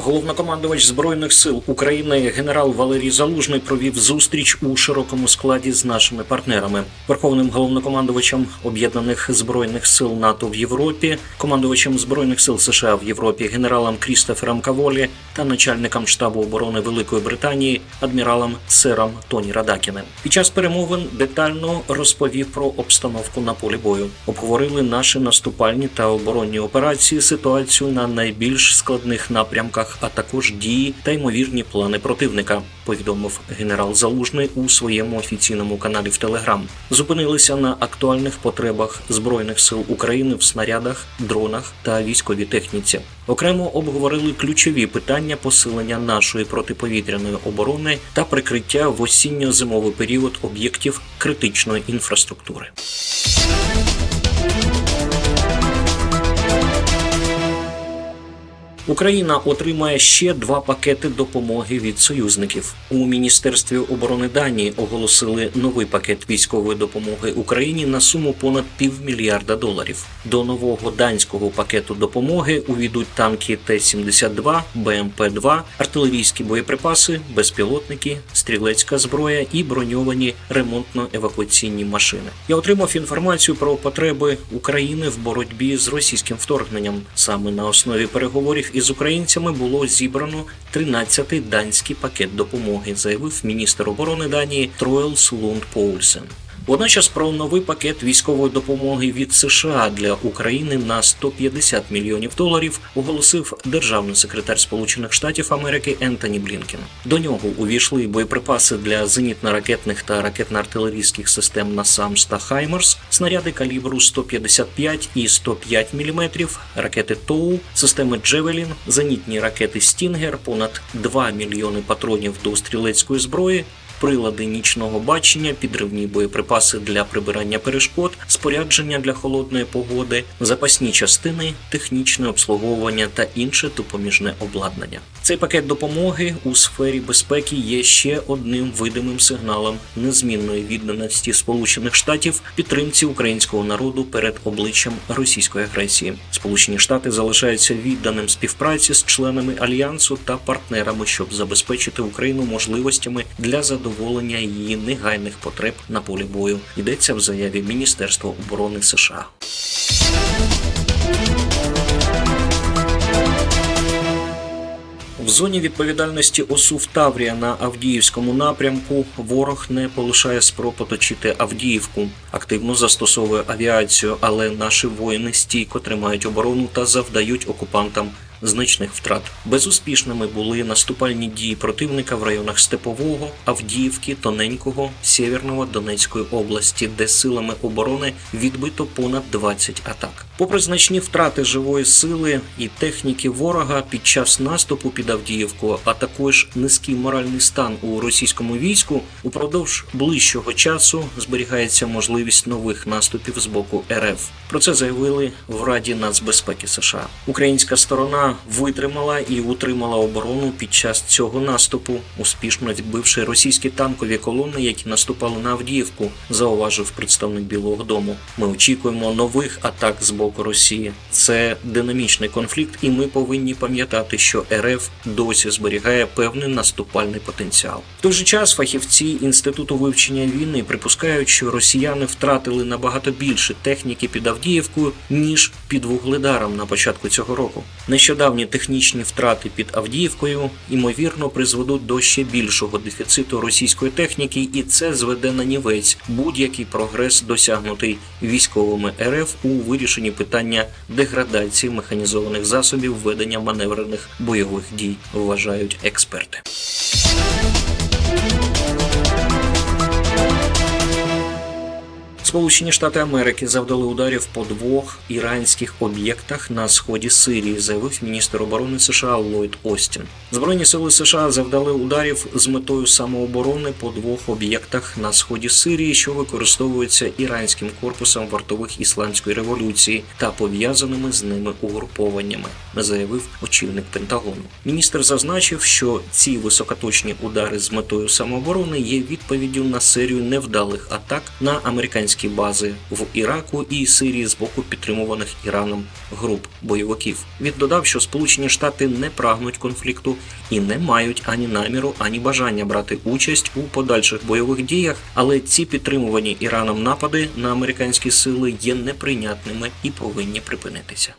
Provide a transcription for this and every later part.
Головнокомандувач збройних сил України генерал Валерій Залужний провів зустріч у широкому складі з нашими партнерами, верховним головнокомандувачем об'єднаних збройних сил НАТО в Європі, командувачем збройних сил США в Європі, генералом Крістофером Каволі та начальником штабу оборони Великої Британії адміралом Сером Тоні Радакіним. Під час перемовин детально розповів про обстановку на полі бою. Обговорили наші наступальні та оборонні операції, ситуацію на найбільш складних напрямках, а також дії та ймовірні плани противника. Повідомив генерал Залужний у своєму офіційному каналі в Телеграм. Зупинилися на актуальних потребах збройних сил України в снарядах, дронах та військовій техніці. Окремо обговорили ключові питання посилення нашої протиповітряної оборони та прикриття в осінньо-зимовий період об'єктів критичної інфраструктури. Україна отримає ще два пакети допомоги від союзників. У міністерстві оборони Данії оголосили новий пакет військової допомоги Україні на суму понад півмільярда доларів. До нового данського пакету допомоги увійдуть танки Т-72, БМП-2, артилерійські боєприпаси, безпілотники, стрілецька зброя і броньовані ремонтно-евакуаційні машини. Я отримав інформацію про потреби України в боротьбі з російським вторгненням. Саме на основі переговорів із українцями було зібрано 13-й данський пакет допомоги, заявив міністр оборони Данії Троелс Лунд Поульсен. Водночас про новий пакет військової допомоги від США для України на 150 мільйонів доларів оголосив державний секретар Сполучених Штатів Америки Ентоні Блінкен. До нього увійшли боєприпаси для зенітно-ракетних та ракетно-артилерійських систем «Насамс» та Хаймерс, снаряди калібру 155 і 105 мм, ракети ТОУ, системи Джевелін, зенітні ракети Стінгер, понад 2 мільйони патронів до стрілецької зброї, прилади нічного бачення, підривні боєприпаси для прибирання перешкод, спорядження для холодної погоди, запасні частини, технічне обслуговування та інше допоміжне обладнання. Цей пакет допомоги у сфері безпеки є ще одним видимим сигналом незмінної відданості Сполучених Штатів підтримці українського народу перед обличчям російської агресії. Сполучені Штати залишаються відданим співпраці з членами альянсу та партнерами, щоб забезпечити Україну можливостями для задоволення її негайних потреб на полі бою. Йдеться в заяві Міністерства оборони США. В зоні відповідальності ОСУ в Таврія на Авдіївському напрямку ворог не полишає спроб оточити Авдіївку, активно застосовує авіацію, але наші воїни стійко тримають оборону та завдають окупантам значних втрат. Безуспішними були наступальні дії противника в районах Степового, Авдіївки, Тоненького, Сєвєрного Донецької області, де силами оборони відбито понад 20 атак. Попри значні втрати живої сили і техніки ворога під час наступу під Авдіївку, а також низький моральний стан у російському війську, упродовж ближчого часу зберігається можливість нових наступів з боку РФ. Про це заявили в Раді нацбезпеки США. Українська сторона витримала і утримала оборону під час цього наступу, успішно відбивши російські танкові колони, які наступали на Авдіївку, зауважив представник Білого Дому. Ми очікуємо нових атак з боку Росії. Це динамічний конфлікт, і ми повинні пам'ятати, що РФ досі зберігає певний наступальний потенціал. В той же час фахівці інституту вивчення війни припускають, що росіяни втратили набагато більше техніки під Авдіївкою ніж під Вугледаром на початку цього року. Нещодавні технічні втрати під Авдіївкою ймовірно призведуть до ще більшого дефіциту російської техніки, і це зведе на нівець будь-який прогрес, досягнутий військовими РФ у вирішенні питання деградації механізованих засобів ведення маневрених бойових дій, вважають експерти. Сполучені Штати Америки завдали ударів по двох іранських об'єктах на сході Сирії, заявив міністр оборони США Ллойд Остін. Збройні сили США завдали ударів з метою самооборони по двох об'єктах на сході Сирії, що використовуються іранським корпусом вартових ісламської революції та пов'язаними з ними угрупованнями, заявив очільник Пентагону. Міністр зазначив, що ці високоточні удари з метою самооборони є відповіддю на серію невдалих атак на американські бази в Іраку і Сирії з боку підтримуваних Іраном груп бойовиків. Він додав, що Сполучені Штати не прагнуть конфлікту і не мають ані наміру, ані бажання брати участь у подальших бойових діях, але ці підтримувані Іраном напади на американські сили є неприйнятними і повинні припинитися.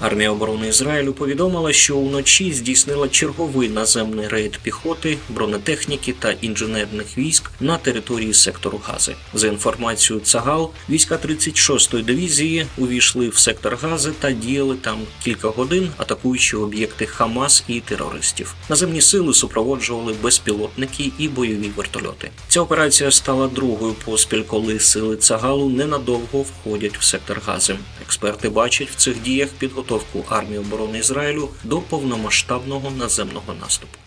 Армія оборони Ізраїлю повідомила, що уночі здійснила черговий наземний рейд піхоти, бронетехніки та інженерних військ на території сектору Гази. За інформацією Цагал, війська 36-ї дивізії увійшли в сектор Гази та діяли там кілька годин, атакуючи об'єкти Хамас і терористів. Наземні сили супроводжували безпілотники і бойові вертольоти. Ця операція стала другою поспіль, коли сили Цагалу ненадовго входять в сектор Гази. Експерти бачать в цих діях підготовку армії оборони Ізраїлю до повномасштабного наземного наступу.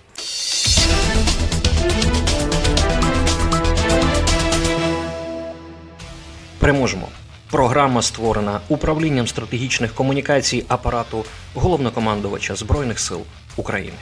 Переможемо. Програма створена управлінням стратегічних комунікацій апарату головнокомандувача Збройних сил України.